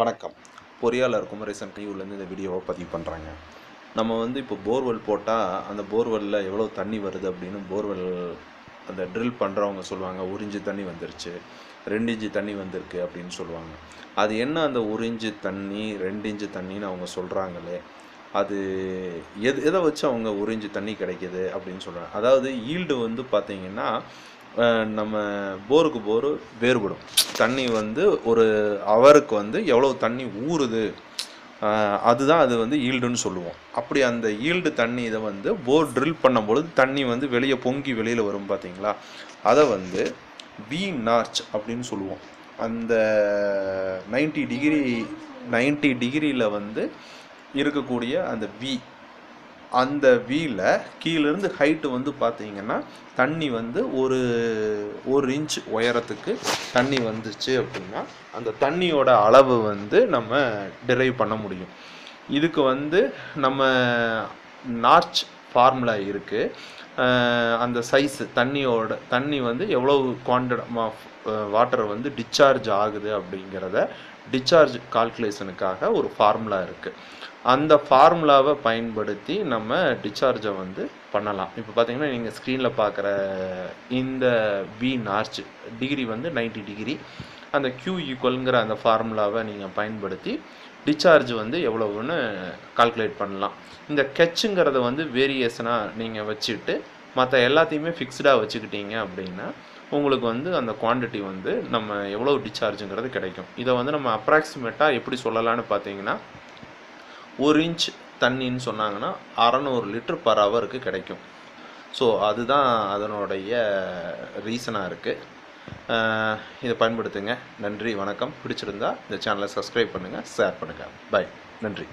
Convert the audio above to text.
வணக்கம். பொறியாளர் குமரேசன் கையூர்லேருந்து இந்த வீடியோவை பதிவு பண்ணுறாங்க நம்ம வந்து இப்போ போர்வெல் போட்டால் அந்த போர்வெல்லில் எவ்வளோ தண்ணி வருது அப்படின்னு போர்வெல் அந்த ட்ரில் பண்ணுறவங்க சொல்லுவாங்க ஒரு இன்ச்சு தண்ணி வந்துருச்சு ரெண்டு இன்ச்சு தண்ணி வந்திருக்கு அப்படின்னு சொல்லுவாங்க. அது என்ன அந்த ஒரு இன்ச்சு தண்ணி ரெண்டு இன்ச்சு தண்ணின்னு அவங்க சொல்கிறாங்களே அது எது எதை வச்சு அவங்க ஒரு இன்ச்சு தண்ணி கிடைக்கிது அப்படின்னு சொல்கிறாங்க அதாவது ஈல்டு வந்து பார்த்திங்கன்னா நம்ம போருக்கு போர் வேறுபடும். தண்ணி வந்து ஒரு அவருக்கு வந்து எவ்வளோ தண்ணி ஊறுது அதுதான் அது வந்து ஈல்டுன்னு சொல்லுவோம். அப்படி அந்த ஈல்டு தண்ணி இதை வந்து போர் ட்ரில் பண்ணும்பொழுது தண்ணி வந்து வெளியே பொங்கி வெளியில் வரும் பார்த்தீங்களா? அதை வந்து வி நார்ச் அப்படின்னு சொல்லுவோம். அந்த 90 டிகிரி 90 டிகிரியில் வந்து இருக்கக்கூடிய அந்த வி அந்த வீல கீழேருந்து ஹைட்டு வந்து பார்த்தீங்கன்னா தண்ணி வந்து ஒரு ஒரு இன்ச் உயரத்துக்கு தண்ணி வந்துச்சு அப்படின்னா அந்த தண்ணியோட அளவு வந்து நம்ம டிரைவ் பண்ண முடியும். இதுக்கு வந்து நம்ம நார்ச் ஃபார்முலா இருக்குது அந்த சைஸு தண்ணியோட தண்ணி வந்து எவ்வளவு குவான்டிடம் ஆஃப் வாட்டர் வந்து டிஸ்சார்ஜ் ஆகுது அப்படிங்கிறத டிஸ்சார்ஜ் கால்குலேஷனுக்காக ஒரு ஃபார்முலா இருக்குது அந்த ஃபார்முலாவை பயன்படுத்தி நம்ம டிஸ்சார்ஜை வந்து பண்ணலாம். இப்போ பார்த்தீங்கன்னா நீங்கள் ஸ்க்ரீனில் பார்க்குற இந்த வி நார்ச் டிகிரி வந்து 90 டிகிரி அந்த கியூ ஈக்குவல்ங்கிற அந்த ஃபார்முலாவை நீங்கள் பயன்படுத்தி டிச்சார்ஜ் வந்து எவ்வளவுன்னு கால்குலேட் பண்ணலாம். இந்த கெச்சுங்கிறத வந்து வேரியேஷனாக நீங்கள் வச்சுட்டு மற்ற எல்லாத்தையுமே ஃபிக்ஸ்டாக வச்சுக்கிட்டீங்க அப்படின்னா உங்களுக்கு வந்து அந்த குவாண்டிட்டி வந்து நம்ம எவ்வளோ டிச்சார்ஜுங்கிறது கிடைக்கும். இதை வந்து நம்ம அப்ராக்சிமேட்டாக எப்படி சொல்லலாம்னு பார்த்தீங்கன்னா ஒரு இன்ச் தண்ணின்னு சொன்னாங்கன்னா அறநூறு லிட்டர் பர் ஹவருக்கு கிடைக்கும். ஸோ அதுதான் அதனுடைய ரீசனாக இருக்குது இதை பயன்படுத்துங்க. நன்றி வணக்கம். பிடிச்சிருந்தா இந்த சேனலை சப்ஸ்கிரைப் பண்ணுங்கள் ஷேர் பண்ணுங்கள் பை நன்றி.